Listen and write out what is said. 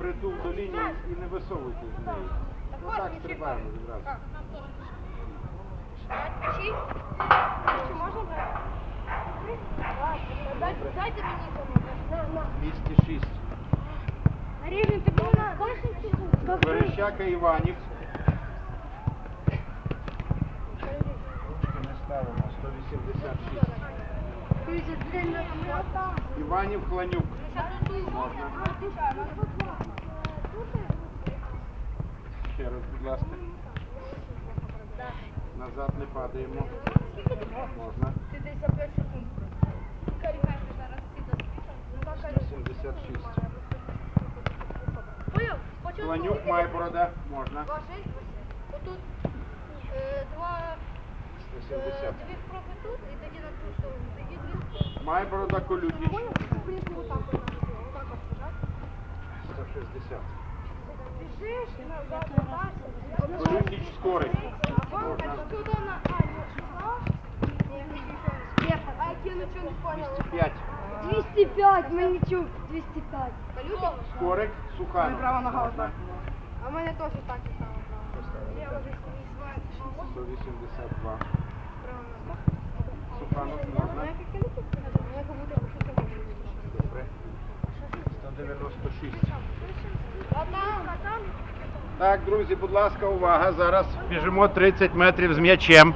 притул до лінії і не висовуйте з неї. Ну так стрибаємо відразу. Чи можна брати? Дайте, мені тому. На, на. 206. Рівень, ти був на кожен Верещака Іванів. Ручки не ставимо. 186. Іванів Хланюк. Можна. будь ласка. Назад не падаємо. Можна. Ти десь за 5 секунд. Карікайте зараз. 76. Поняв? Спочатку Хланюк Майборода. Можна. Два шесть. Отут е, два, е, 170. дві профи тут і тоді на ту сторону. Тоді дві. Майборода Колютіч. Поняв? Принесу отак от. Отак от, так? 160. Сюди на А, А я нічого не поняла. 205. 205, ми не чув. 205. Калюта? Скорик Суханов. Права нога отак. А в мене теж так і право. Я вже 182. право на Суханов можна. Добре. 196. Так, друзі, будь ласка, увага. Зараз біжимо 30 метрів з м'ячем.